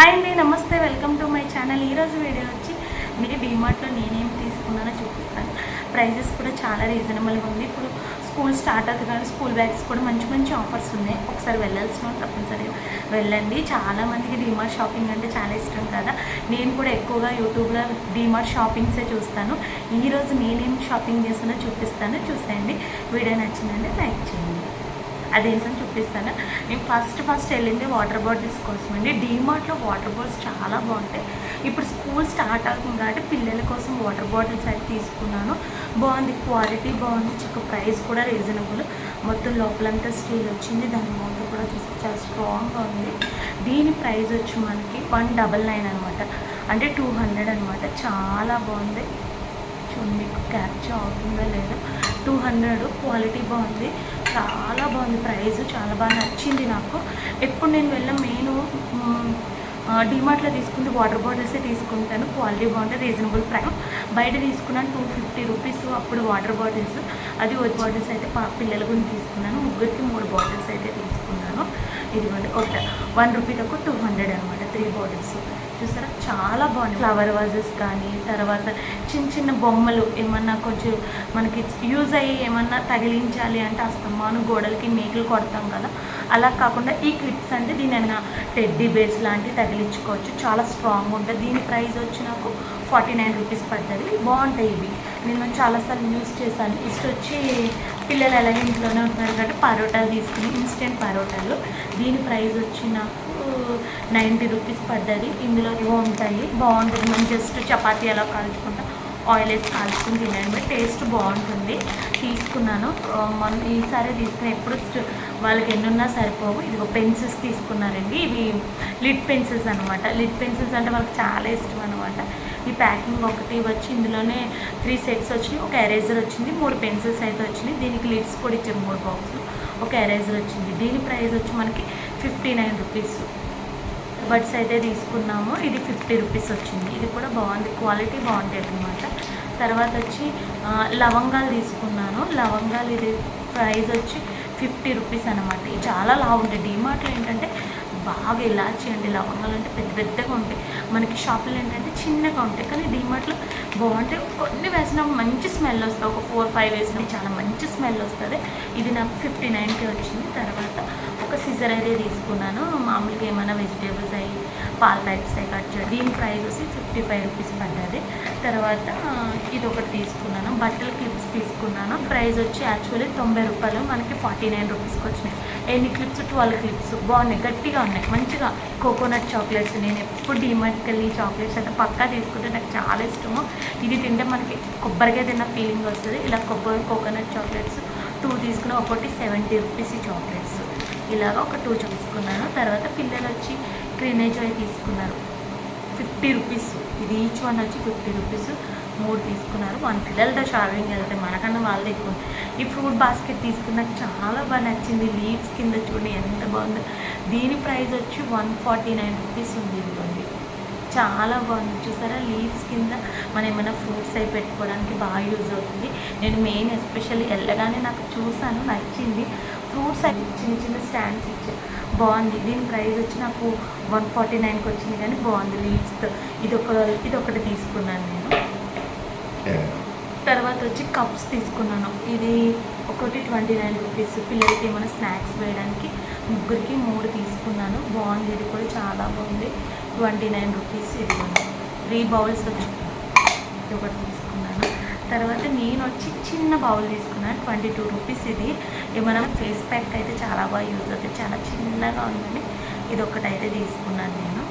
Hi అండి నమస్తే welcome to my channel. ఈరోజు వీడియో వచ్చి మీరు డీమార్ట్లో నేనేం తీసుకున్నానో చూపిస్తాను. ప్రైజెస్ కూడా చాలా రీజనబుల్గా ఉంది. ఇప్పుడు స్కూల్ స్టార్ట్ అవుతుంది కానీ స్కూల్ బ్యాగ్స్ కూడా మంచి మంచి ఆఫర్స్ ఉన్నాయి. ఒకసారి వెళ్ళాల్సిన తప్పనిసరిగా వెళ్ళండి. చాలా మందికి డీమార్ట్ షాపింగ్ అంటే చాలా ఇష్టం కదా. నేను కూడా ఎక్కువగా యూట్యూబ్లో డీమార్ట్ షాపింగ్సే చూస్తాను. ఈరోజు నేనేం షాపింగ్ చేస్తున్నా చూపిస్తాను. చూసేయండి. వీడియో నచ్చిందంటే లైక్ చేయండి. అదేంటని చూపిస్తాను. నేను ఫస్ట్ ఫస్ట్ వెళ్ళింది వాటర్ బాటిల్స్ కోసం అండి డీమార్ట్లో వాటర్ బాటిల్స్ చాలా బాగుంటాయి. ఇప్పుడు స్కూల్ స్టార్ట్ అవుతుంది కాబట్టి పిల్లల కోసం వాటర్ బాటిల్స్ అయితే తీసుకున్నాను. బాగుంది క్వాలిటీ బాగుంది చక్క ప్రైస్ కూడా రీజనబుల్ మొత్తం లోపలంతా స్టీల్ వచ్చింది. దాని మౌంట్ కూడా చూసి చాలా స్ట్రాంగ్గా ఉంది. దీని ప్రైస్ వచ్చి మనకి వన్ డబల్ నైన్ అనమాట అంటే టూ హండ్రెడ్ అనమాట చాలా బాగుంది. చూడండి మీకు క్యాప్చర్ అవుతుందో లేదో? టూ హండ్రెడ్ క్వాలిటీ బాగుంది. చాలా బాగుంది. ప్రైస్ చాలా బాగా నచ్చింది నాకు. ఎప్పుడు నేను వెళ్ళాం మెయిన్ డిమార్ట్లో తీసుకుంటే వాటర్ బాటిల్సే తీసుకుంటాను. క్వాలిటీ బాగుంటుంది రీజనబుల్ ప్రైస్. బయట తీసుకున్నాను టూ ఫిఫ్టీ రూపీస్ అప్పుడు వాటర్ బాటిల్స్. అది ఒక బాటిల్స్ అయితే పిల్లల గురించి తీసుకున్నాను. ముగ్గురికి మూడు బాటిల్స్ అయితే తీసుకున్నాను. ఇదిగోండి ఒక వన్ రూపీ తక్కువ టూ హండ్రెడ్ అనమాట త్రీ బాటిల్స్. చూసారా? చాలా బాగుంది ఫ్లవర్ వాజెస్ కానీ తర్వాత చిన్న చిన్న బొమ్మలు ఏమన్నా కొంచెం మనకి యూజ్ అయ్యి ఏమన్నా తగిలించాలి అంటే ఆ స్తంభాను గోడలకి మేకులు కొడతాం కదా. అలా కాకుండా ఈ క్లిప్స్ అంటే దీని ఏమైనా టెడ్డీ బేస్ లాంటివి తగిలించుకోవచ్చు. చాలా స్ట్రాంగ్ ఉంటుంది దీని ప్రైస్ వచ్చి నాకు ఫార్టీ నైన్ రూపీస్ పడుతుంది బాగుంటాయి ఇవి. నేను చాలాసార్లు యూస్ చేశాను. ఇష్ట వచ్చి పిల్లలు అలాగే ఇంట్లోనే ఉంటున్నారు కాబట్టి పరోటాలు తీసుకుని ఇన్స్టెంట్ పరోటాలు. దీని ప్రైస్ వచ్చి నాకు నైంటీ రూపీస్ పడ్డది. ఇందులో ఇవో ఉంటాయి. బాగుంటుంది. మనం జస్ట్ చపాతీ ఎలా కాల్చుకుంటాం. ఆయిల్ వేసి కాల్చుకుని తినండి. టేస్ట్ బాగుంటుంది. తీసుకున్నాను. మొన్న ఈసారి తీసుకున్న ఎప్పుడు వాళ్ళకి ఎన్నున్నా సరిపోవు. ఇదిగో పెన్సిల్స్ తీసుకున్నారండి. ఇవి లిడ్ పెన్సిల్స్ అనమాట లిడ్ పెన్సిల్స్ అంటే వాళ్ళకి చాలా ఇష్టం అనమాట ఈ ప్యాకింగ్ ఒకటి వచ్చి ఇందులోనే త్రీ సెట్స్ వచ్చినాయి. ఒక ఎరేజర్ వచ్చింది. మూడు పెన్సిల్స్ అయితే వచ్చినాయి. దీనికి లిడ్స్ కూడా ఇచ్చారు మూడు బాక్సులు. ఒక ఎరేజర్ వచ్చింది. దీని ప్రైస్ వచ్చి మనకి ఫిఫ్టీ నైన్ రూపీస్. బడ్స్ అయితే తీసుకున్నాము. ఇది ఫిఫ్టీ రూపీస్ వచ్చింది. ఇది కూడా బాగుంది. క్వాలిటీ బాగుంటుంది అనమాట తర్వాత వచ్చి లవంగాలు తీసుకున్నాను. లవంగాలు ఇది ప్రైస్ వచ్చి ఫిఫ్టీ రూపీస్ అనమాట ఇది చాలా లావు ఉంటాయి డీమార్ట్లో ఏంటంటే బాగా ఇలాచి అండి లవంగాలు అంటే పెద్ద పెద్దగా ఉంటాయి. మనకి షాపులో ఏంటంటే చిన్నగా ఉంటాయి. కానీ డీమార్ట్లో బాగుంటాయి. కొన్ని వేసినా మంచి స్మెల్ వస్తుంది. ఒక ఫోర్ ఫైవ్ వేసినా చాలా మంచి స్మెల్ వస్తుంది. ఇది నాకు ఫిఫ్టీ నైన్కి వచ్చింది. తర్వాత ఒక సిజర్ అయితే తీసుకున్నాను. మామూలుగా ఏమైనా వెజిటేబుల్స్ అయ్యి పాల ప్యాకెట్స్ కట్ చేయడం దీని ప్రైస్ వచ్చి ఫిఫ్టీ ఫైవ్ రూపీస్ పడ్డది. తర్వాత ఇది ఒకటి తీసుకున్నాను. బట్టల క్లిప్స్ తీసుకున్నాను. ప్రైస్ వచ్చి యాక్చువల్లీ తొంభై రూపాయలు. మనకి ఫార్టీ నైన్ రూపీస్కి వచ్చినాయి. ఎన్ని క్లిప్స్? Twelve clips. బాగున్నాయి. గట్టిగా ఉన్నాయి. మంచిగా. Coconut chocolates. నేను ఎప్పుడు డిమార్ట్కి వెళ్ళి చాక్లెట్స్ అయితే పక్కా తీసుకుంటే నాకు చాలా ఇష్టము. ఇది తింటే మనకి కొబ్బరిగా తిన్న ఫీలింగ్ వస్తుంది. ఇలా కొబ్బరి కోకోనట్ చాక్లెట్స్ టూ తీసుకున్న ఒకటి సెవెంటీ రూపీస్ ఈ చాక్లెట్స్. ఇలాగ ఒక టూ చూసుకున్నాను తర్వాత పిల్లలు వచ్చి క్రీనేజ్ అవి తీసుకున్నారు. Fifty rupees. ఇది ఈచ్ వన్ వచ్చి ఫిఫ్టీ రూపీస్. మూడు తీసుకున్నారు. వన్ పిల్లలతో షాపింగ్ వెళ్తే మనకన్నా వాళ్ళది ఎక్కువ ఈ ఫ్రూట్ బాస్కెట్ తీసుకున్నాక చాలా బాగా నచ్చింది. లీవ్స్ కింద చూడండి ఎంత బాగుందో. దీని ప్రైస్ వచ్చి వన్ ఫార్టీ నైన్ రూపీస్ ఉంది ఇదిగోండి. చాలా బాగుంది. చూసారా? లీవ్స్ కింద మనం ఏమైనా ఫ్రూట్స్ అవి పెట్టుకోవడానికి బాగా యూజ్ అవుతుంది. నేను మెయిన్ ఎస్పెషల్లీ వెళ్ళగానే నాకు చూసాను నచ్చింది. ఫ్రూట్స్ అవి చిన్న చిన్న స్టాండ్స్ ఇచ్చాను బాగుంది. దీని ప్రైస్ వచ్చి నాకు వన్ ఫార్టీ నైన్కి వచ్చింది కానీ బాగుంది. లీవ్స్తో ఇది ఒక ఇది ఒకటి తీసుకున్నాను నేను. తర్వాత వచ్చి కప్స్ తీసుకున్నాను. ఇది ఒకటి ట్వంటీ నైన్ రూపీస్. పిల్లలకి ఏమైనా స్నాక్స్ వేయడానికి ముగ్గురికి మూడు తీసుకున్నాను. బాగుంది. ఇది కూడా చాలా బాగుంది. ట్వంటీ నైన్ రూపీస్ ఇది త్రీ బౌల్స్ వచ్చి ఇది ఒకటి తీసుకున్నాను. తర్వాత నేను వచ్చి చిన్న బౌల్ తీసుకున్నాను. ట్వంటీ టూ రూపీస్ ఇది. ఏమైనా ఫేస్ ప్యాక్ అయితే చాలా బాగా యూజ్ అవుతుంది చాలా చిన్నగా ఉందండి. ఇది ఒకటి అయితే తీసుకున్నాను నేను.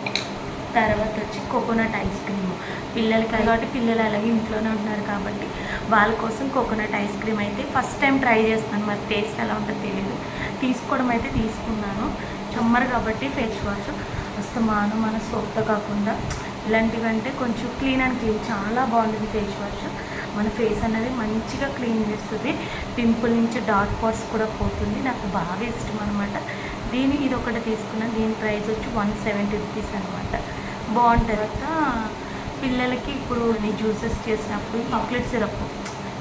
తర్వాత వచ్చి కోకోనట్ ఐస్ క్రీమ్. పిల్లలకి కాబట్టి పిల్లలు అలాగే ఇంట్లోనే ఉంటున్నారు కాబట్టి వాళ్ళ కోసం కోకోనట్ ఐస్ క్రీమ్ అయితే ఫస్ట్ టైం ట్రై చేస్తాను. మరి టేస్ట్ ఎలా ఉంటుందో తెలియదు తీసుకోవడం అయితే తీసుకున్నాను. సమ్మర్ కాబట్టి ఫేస్ వాష్. అస్తమాను మన సోప్తో కాకుండా ఇలాంటివంటే కొంచెం క్లీన్ అండ్ క్లీన్ చాలా బాగుంటుంది ఫేస్ వాష్. మన ఫేస్ అనేది మంచిగా క్లీన్ చేస్తుంది. పింపుల్ నుంచి డార్క్ పాట్స్ కూడా పోతుంది. నాకు బాగా ఇష్టం అనమాట దీని ఇది ఒకటి తీసుకున్నాను. దీని ప్రైస్ వచ్చి వన్ సెవెంటీ రూపీస్ అనమాట బాగుంటుంది తర్వాత పిల్లలకి ఇప్పుడు నేను జ్యూసెస్ చేసినప్పుడు చాక్లెట్ సిరప్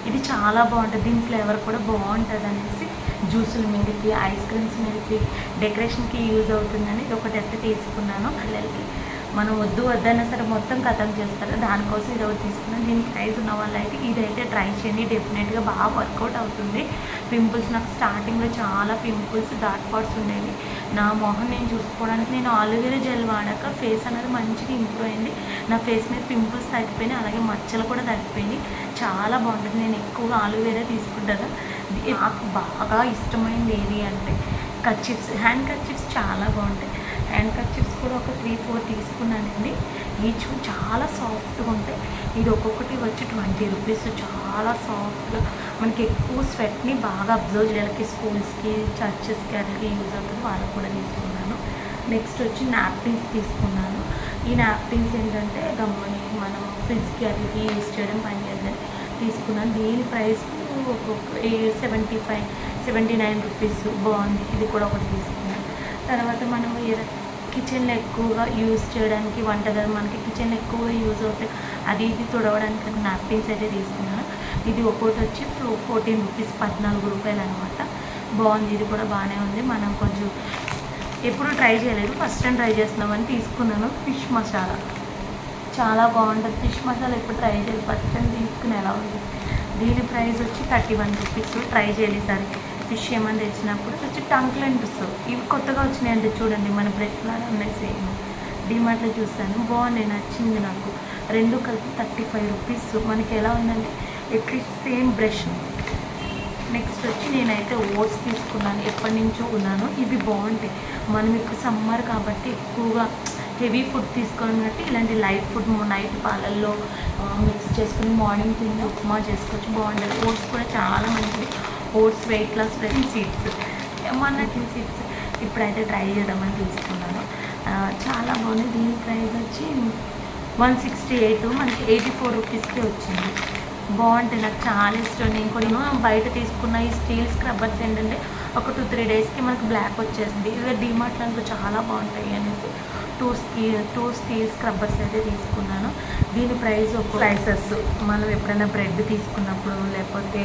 ఇది చాలా బాగుంటుంది. దీని ఫ్లేవర్ కూడా బాగుంటుంది అనేసి జ్యూసుల మీదకి ఐస్ క్రీమ్స్ మీదకి డెకరేషన్కి యూజ్ అవుతుందని ఇది ఒకటి అయితే తీసుకున్నాను. పిల్లలకి. మనం వద్దు వద్దన్నా సరే మొత్తం కథం చేస్తారు. దానికోసం ఇది ఒకటి తీసుకున్నాను. దీని ప్రైస్ ఉన్న వాళ్ళు అయితే ఇదైతే ట్రై చేయండి. డెఫినెట్గా బాగా వర్కౌట్ అవుతుంది. పింపుల్స్ నాకు స్టార్టింగ్లో చాలా పింపుల్స్ డార్క్ పాట్స్ ఉండేవి. నా మొహం నేను చూసుకోవడానికి నేను ఆలువేరా జెల్ వాడాక ఫేస్ అనేది మంచిగా ఇంప్రూవ్ అయింది. నా ఫేస్ మీద పింపుల్స్ తగ్గిపోయినాయి. అలాగే మచ్చలు కూడా తగ్గిపోయినాయి. చాలా బాగుంటుంది. నేను ఎక్కువగా ఆలువేరా తీసుకుంటాను. నాకు బాగా ఇష్టమైనది ఏది అంటే కచ్చిప్స్ హ్యాండ్ కచ్చిప్స్ చాలా బాగుంటాయి. హ్యాండ్ కర్చిప్స్ కూడా ఒక త్రీ ఫోర్ తీసుకున్నానండి. ఈచ్ చాలా సాఫ్ట్గా ఉంటాయి. ఇది ఒక్కొక్కటి వచ్చి ట్వంటీ రూపీస్. చాలా సాఫ్ట్గా మనకి ఎక్కువ స్వెట్ని బాగా అబ్జర్వ్ చేయాలి. స్కూల్స్కి చర్చెస్కి అట్లకి యూజ్ అవుతుంది. వాళ్ళకి కూడా తీసుకున్నాను. నెక్స్ట్ వచ్చి నాప్కిన్స్ తీసుకున్నాను. ఈ నాప్కిన్స్ ఏంటంటే గమ్మని మనం ఫ్రిడ్జ్కి అట్లకి యూజ్ చేయడం పని చేద్దని తీసుకున్నాను. దీని ప్రైస్ ఒక్కొక్క seventy five seventy nine rupees బాగుంది. ఇది కూడా ఒకటి తీసుకున్నాను. తర్వాత మనం కిచెన్లో ఎక్కువగా యూజ్ చేయడానికి వంటగది మనకి కిచెన్లో ఎక్కువగా యూజ్ అవుతాయి అది ఇది తుడవడానికి నాప్కిన్స్ అయితే తీసుకున్నాను. ఇది ఒక్కోటి వచ్చి ఫో ఫోర్టీన్ రూపీస్ పద్నాలుగు రూపాయలు అనమాట బాగుంది ఇది కూడా బాగానే ఉంది. మనం కొంచెం ఎప్పుడు ట్రై చేయలేదు. ఫస్ట్ టైం ట్రై చేస్తున్నామని తీసుకున్నాను. ఫిష్ మసాలా చాలా బాగుంటుంది. ఫిష్ మసాలా ఎప్పుడు ట్రై చేయలేదు. ఫస్ట్ టైం తీసుకుని ఎలా ఉంది? దీని ప్రైస్ వచ్చి థర్టీ వన్ రూపీస్ ట్రై చేయాలి ఈసారి. ఫిష్ ఏమని తెచ్చినప్పుడు వచ్చి టంక్ లెంట్స్ ఇవి కొత్తగా వచ్చినాయండి చూడండి మన బ్రెడ్ లాగా ఉన్నాయి సేమ్. డిమార్ట్లో చూస్తాను. బాగున్నాయి నచ్చింది నాకు. రెండు కలిపి థర్టీ ఫైవ్ రూపీస్. మనకి ఎలా ఉందంటే ఎట్లీస్ట్ సేమ్ బ్రష్. నెక్స్ట్ వచ్చి నేనైతే ఓట్స్ తీసుకున్నాను. ఎప్పటి నుంచో ఉన్నాను. ఇవి బాగుంటాయి. మనం ఇప్పుడు సమ్మర్ కాబట్టి ఎక్కువగా హెవీ ఫుడ్ తీసుకున్నట్టు ఇలాంటి లైట్ ఫుడ్ నైట్ పాలల్లో మిక్స్ చేసుకుని మార్నింగ్ తిని ఉప్మా చేసుకోవచ్చు. బాగుంటుంది ఓట్స్ కూడా చాలా మంచిది ఓట్స్ వెయిట్ లాస్ ప్రెసిన్ సీడ్స్ మొన్నటి సీడ్స్ ఇప్పుడైతే ట్రై చేద్దామని తీసుకున్నాను. చాలా బాగుంది. దీని ప్రైస్ వచ్చి వన్ సిక్స్టీ ఎయిట్ మనకి ఎయిటీ ఫోర్ రూపీస్కి వచ్చింది. బాగుంటుంది. నాకు చాలా ఇష్టం. నేను కూడా బయట తీసుకున్న ఈ స్టీల్ స్క్రబ్బర్స్ ఏంటంటే ఒక టూ త్రీ డేస్కి మనకు బ్లాక్ వచ్చేసింది ఇక డిమార్ట్లో అనుకో చాలా బాగుంటాయి అనేసి టూ స్టీ టూ స్టీల్ స్క్రబ్బర్స్ అయితే తీసుకున్నాను. దీని ప్రైస్ ఒక ప్రైసెస్ మనం ఎప్పుడైనా బ్రెడ్ తీసుకున్నప్పుడు లేకపోతే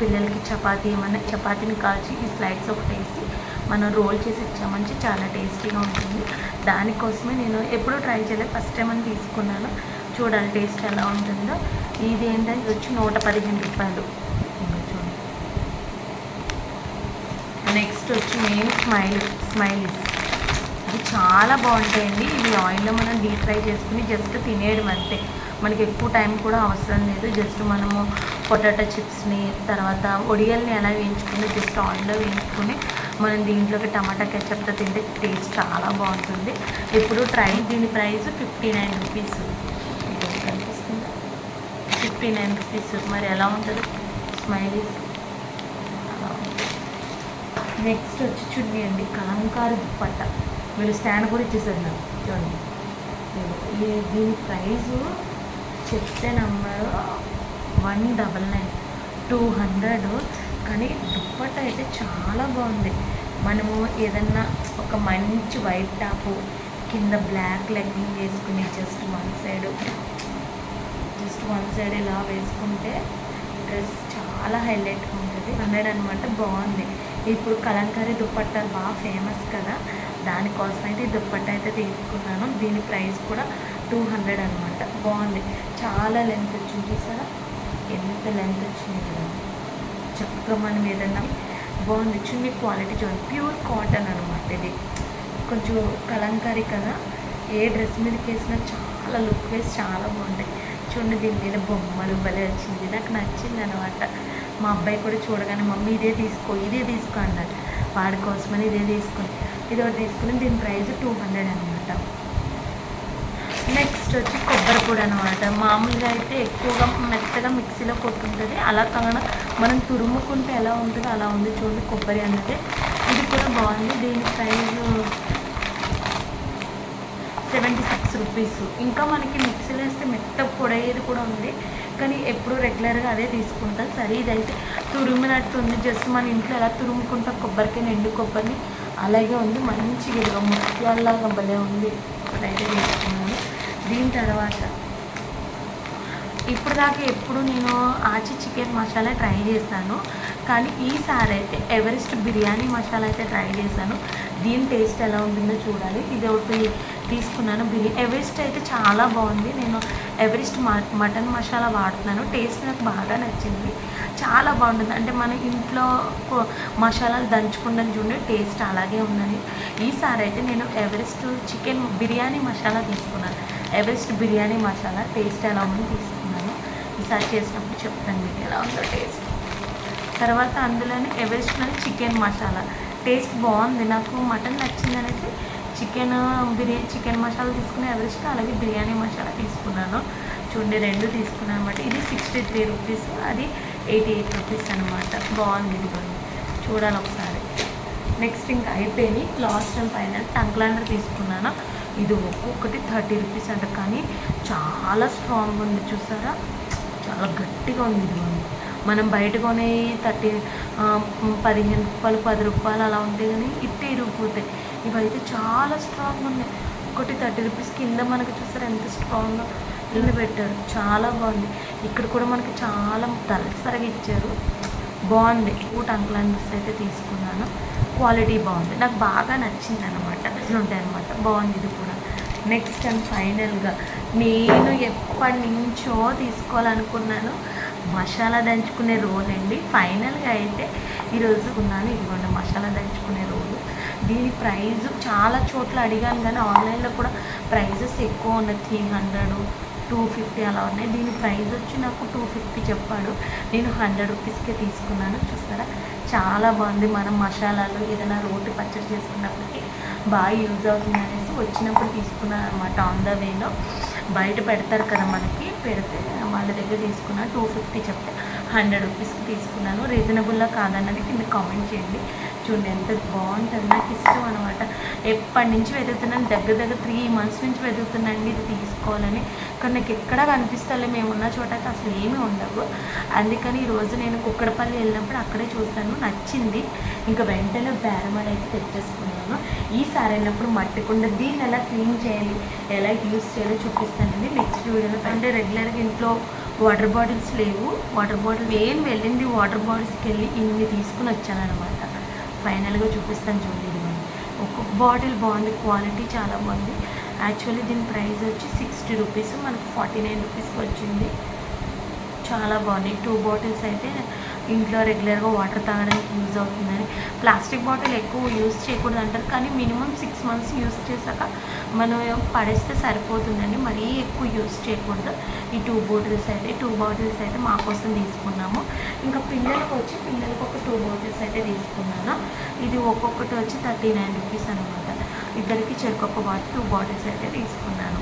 పిల్లలకి చపాతీ ఏమన్నా చపాతీని కాల్చి ఈ స్లైడ్స్ ఒకటి వేసి మనం రోల్ చేసి ఇచ్చామంటే చాలా టేస్టీగా ఉంటుంది. దానికోసమే నేను ఎప్పుడూ ట్రై చేయలేదు. ఫస్ట్ టైం అని తీసుకున్నాను. చూడాలి టేస్ట్ ఎలా ఉంటుందో. ఇది ఏంటంటే వచ్చి నూట పదిహేను రూపాయలు. నెక్స్ట్ వచ్చి నేను స్మైల్ స్మైలీస్. ఇది చాలా బాగుంటాయండి. ఇవి ఆయిల్లో మనం డీప్ ఫ్రై చేసుకుని జస్ట్ తినేయడం అంతే. మనకి ఎక్కువ టైం కూడా అవసరం లేదు. జస్ట్ మనము పొటాటో చిప్స్ని తర్వాత ఒడియల్ని ఎలా వేయించుకుని జస్ట్ ఆయిల్లో వేయించుకుని మనం దీంట్లోకి టమాటా కెచప్తో తింటే టేస్ట్ చాలా బాగుంటుంది. ఇప్పుడు ట్రై దీని ప్రైస్ ఫిఫ్టీ నైన్ రూపీస్ కనిపిస్తుందా? ఫిఫ్టీ నైన్ రూపీస్ మరి ఎలా ఉంటుంది? స్మైలీస్ నెక్స్ట్ వచ్చి చున్నీ అండి కలంకారు దుప్పట్ట. మీరు స్టాండ్ కూడా ఇచ్చేసారు నాకు. చూడండి. దీని ప్రైజు చెప్తే number one double nine. Two hundred. కానీ దుప్పట్ట అయితే చాలా బాగుంది. మనము ఏదన్నా ఒక మంచి వైట్ టాపు కింద బ్లాక్ లెగ్గింగ్ వేసుకుని just one side just one side ఇలా వేసుకుంటే డ్రెస్ చాలా హైలైట్గా ఉంటుంది. హండ్రెడ్ అనమాట బాగుంది. ఇప్పుడు కలంకారీ దుప్పట్టాలు బాగా ఫేమస్ కదా. దానికోసం అయితే ఈ అయితే తీసుకున్నాను. దీని ప్రైస్ కూడా టూ హండ్రెడ్ అనమాట బాగుంది. చాలా లెంత్ వచ్చింది చూసారా ఎంత లెంత్ వచ్చింది కదా చక్కగా మనం ఏదన్నా? బాగుంది. చున్నీ క్వాలిటీ చూడండి. ప్యూర్ కాటన్ అనమాట ఇది. కొంచెం కలంకారీ కదా. ఏ డ్రెస్ మీదకి వేసినా చాలా లుక్ వేసి చాలా బాగుంటాయి. చూడండి దీని మీద బొమ్మలు భలే వచ్చింది. నాకు నచ్చింది అనమాట మా అబ్బాయి కూడా చూడగానే మమ్మీ ఇదే తీసుకో ఇదే తీసుకో అన్నాడు. వాడి కోసమని ఇదే తీసుకుని ఇది ఒకటి తీసుకుని దీని ప్రైస్ టూ హండ్రెడ్ అనమాట నెక్స్ట్ వచ్చి కొబ్బరి పొడి అనమాట మామూలుగా అయితే ఎక్కువగా మెత్తగా మిక్సీలో కొట్టుంటుంది అలా కాకుండా మనం తురుముకుంటే ఎలా ఉంటుందో అలా ఉంది చూడండి కొబ్బరి అన్నది ఇది కూడా బాగుంది. దీని ప్రైస్ సెవెంటీ సిక్స్ రూపీస్ ఇంకా మనకి మిక్సీలో వేస్తే మెత్త పొడయ్యేది కూడా ఉంది. కానీ ఎప్పుడు రెగ్యులర్గా అదే తీసుకుంటాను సరే ఇదైతే తురిమినట్టు ఉంది జస్ట్ మన ఇంట్లో ఎలా తురుముకుంటాం కొబ్బరికాయ ఎండు కొబ్బరిని అలాగే ఉంది. మంచిగా విలువ ముత్యాల్లాగా భలే ఉంది. ఇప్పుడైతే తీసుకున్నాను దీని తర్వాత ఇప్పుడు దాకా ఎప్పుడు నేను ఆచి చికెన్ మసాలా ట్రై చేశాను. కానీ ఈసారి అయితే ఎవరెస్ట్ బిర్యానీ మసాలా అయితే ట్రై చేశాను. దీని టేస్ట్ ఎలా ఉంటుందో చూడాలి. ఇది ఒకటి తీసుకున్నాను. బిర్యానీ ఎవరెస్ట్ అయితే చాలా బాగుంది. నేను ఎవరెస్ట్ మటన్ మసాలా వాడుతున్నాను. టేస్ట్ నాకు బాగా నచ్చింది. చాలా బాగుంటుంది. అంటే మనం ఇంట్లో మసాలాలు దంచుకుండా చూడండి టేస్ట్ అలాగే ఉందని ఈసారి అయితే నేను ఎవరెస్ట్ చికెన్ బిర్యానీ మసాలా తీసుకున్నాను. ఎవరెస్ట్ బిర్యానీ మసాలా టేస్ట్ ఎలా ఉందో తీసుకున్నాను. ఈసారి చేసినప్పుడు చెప్తాను మీకు ఎలా ఉందో టేస్ట్ తర్వాత అందులోనే ఎవరెస్ట్లోనే చికెన్ మసాలా. టేస్ట్ బాగుంది. నాకు మటన్ నచ్చింది అనేసి చికెన్ బిర్యానీ చికెన్ మసాలా తీసుకుని అదృష్టం అలాగే బిర్యానీ మసాలా తీసుకున్నాను. చూడండి రెండు తీసుకున్నాను అనమాట ఇది సిక్స్టీ త్రీ రూపీస్ అది ఎయిటీ ఎయిట్ రూపీస్ అనమాట బాగుంది ఇది చూడాలి ఒకసారి. నెక్స్ట్ ఇంకా అయిపోయింది. లాస్ట్ అండ్ ఫైనల్ టంక్లాండర్ తీసుకున్నాను. ఇది ఒక్కొక్కటి థర్టీ రూపీస్ అంట కానీ చాలా స్ట్రాంగ్ ఉంది చూసారా? చాలా గట్టిగా ఉంది ఇది మనం బయట కొనే థర్టీ పదిహేను రూపాయలు పది రూపాయలు అలా ఉంటాయి కానీ ఇట్టే ఇరిగిపోతాయి. ఇవైతే చాలా స్ట్రాంగ్ ఉన్నాయి. ఒకటి థర్టీ రూపీస్ కింద మనకి చూస్తారు ఎంత స్ట్రాంగ్గా ఇల్లు పెట్టారు. చాలా బాగుంది. ఇక్కడ కూడా మనకి చాలా తలసరిగా ఇచ్చారు. బాగుంది. ఊట అంకులాండ్స్ అయితే తీసుకున్నాను. క్వాలిటీ బాగుంది. నాకు బాగా నచ్చింది అనమాట ఉంటాయి అనమాట బాగుంది ఇది కూడా. నెక్స్ట్ అండ్ ఫైనల్గా నేను ఎప్పటి నుంచో తీసుకోవాలనుకున్నాను. మసాలా దంచుకునే రోల్ అండి. ఫైనల్గా అయితే ఈరోజు ఉన్నాను. ఇదిగోండి మసాలా దంచుకునే రోజు దీని ప్రైజ్ చాలా చోట్ల అడిగాను కానీ ఆన్లైన్లో కూడా ప్రైజెస్ ఎక్కువ ఉన్నాయి. త్రీ హండ్రెడ్ టూ ఫిఫ్టీ అలా ఉన్నాయి. దీని ప్రైస్ వచ్చి నాకు టూ ఫిఫ్టీ చెప్పాడు. నేను హండ్రెడ్ రూపీస్కే తీసుకున్నాను. చూస్తారా చాలా బాగుంది. మనం మసాలాలు ఏదైనా రోటి పచ్చడి చేసుకున్నప్పటికీ బాగా యూజ్ అవుతుంది అనేసి వచ్చినప్పుడు తీసుకున్నాను అనమాట ఆన్ ద వేలో. బయట పెడతారు కదా మనకి పెడితే వాళ్ళ దగ్గర తీసుకున్నాను టూ ఫిఫ్టీ చెప్తే. హండ్రెడ్ రూపీస్కి తీసుకున్నాను. రీజనబుల్లా కాదన్నది కింద కామెంట్ చేయండి. చూడండి ఎంత బాగుంటుంది. నాకు ఇష్టం అనమాట ఎప్పటి నుంచి వెతుకుతున్నాను దగ్గర దగ్గర త్రీ మంత్స్ నుంచి వెతుకుతున్నాను ఇది తీసుకోవాలని. కానీ నాకు ఎక్కడ కనిపిస్తలే మేము ఉన్న చోట అసలు ఏమీ ఉండవు. అందుకని ఈరోజు నేను కుక్కడపల్లి వెళ్ళినప్పుడు అక్కడే చూసాను నచ్చింది. ఇంకా వెంటనే బేరమని అయితే తెచ్చేసుకున్నాను. ఈసారి వెళ్ళినప్పుడు మట్టి కుండ దీన్ని ఎలా క్లీన్ చేయాలి ఎలా యూస్ చేయాలో చూపిస్తానండి నెక్స్ట్ వీడియోలో. అంటే రెగ్యులర్గా ఇంట్లో వాటర్ బాటిల్స్ లేవు. వాటర్ బాటిల్ ఏం వెళ్ళింది వాటర్ బాటిల్స్కి వెళ్ళి ఇన్ని తీసుకుని వచ్చాను అనమాట ఫైనల్గా చూపిస్తాను చూడండి ఇదిగోండి ఒక్కొక్క బాటిల్ బాగుంది క్వాలిటీ చాలా బాగుంది. యాక్చువల్లీ దీని ప్రైస్ వచ్చి సిక్స్టీ రూపీస్ మనకు ఫార్టీ నైన్ రూపీస్కి వచ్చింది. చాలా బాగున్నాయి. టూ బాటిల్స్ అయితే ఇంట్లో రెగ్యులర్గా వాటర్ తాగడానికి యూజ్ అవుతుందని. ప్లాస్టిక్ బాటిల్ ఎక్కువ యూజ్ చేయకూడదు అంటారు. కానీ మినిమం సిక్స్ మంత్స్ యూజ్ చేశాక మనం పడేస్తే సరిపోతుందండి. మరీ ఎక్కువ యూజ్ చేయకూడదు. ఈ టూ బాటిల్స్ అయితే టూ బాటిల్స్ అయితే మా కోసం తీసుకున్నాము. ఇంకా పిల్లలకు వచ్చి పిల్లలకు ఒక టూ బాటిల్స్ అయితే తీసుకున్నాను. ఇది ఒక్కొక్కటి వచ్చి థర్టీ నైన్ రూపీస్ అనమాట ఇద్దరికి చెరుకొక బాటిల్ టూ బాటిల్స్ అయితే తీసుకున్నాను.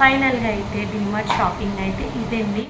ఫైనల్గా అయితే డిమార్ట్ షాపింగ్ అయితే ఇదండి.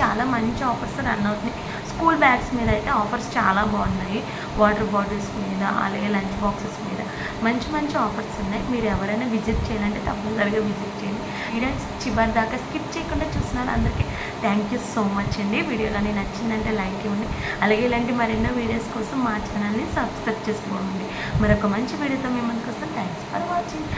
చాలా మంచి ఆఫర్స్ రన్ అవుతున్నాయి. స్కూల్ బ్యాగ్స్ మీద అయితే ఆఫర్స్ చాలా బాగున్నాయి. వాటర్ బాటిల్స్ మీద అలాగే లంచ్ బాక్సెస్ మీద మంచి మంచి ఆఫర్స్ ఉన్నాయి. మీరు ఎవరైనా విజిట్ చేయాలంటే తప్పనిసరిగా విజిట్ చేయండి. వీడియోస్ చివరి దాకా స్కిప్ చేయకుండా చూస్తున్నారు అందరికీ. థ్యాంక్ యూ సో మచ్ అండి. వీడియోలని నచ్చిందంటే లైక్ ఇవ్వండి. అలాగే ఇలాంటి మరెన్నో వీడియోస్ కోసం మా ఛానల్ని సబ్స్క్రైబ్ చేసుకోండి. మరొక మంచి వీడియోతో మేము కోసం థ్యాంక్స్ ఫర్ వాచింగ్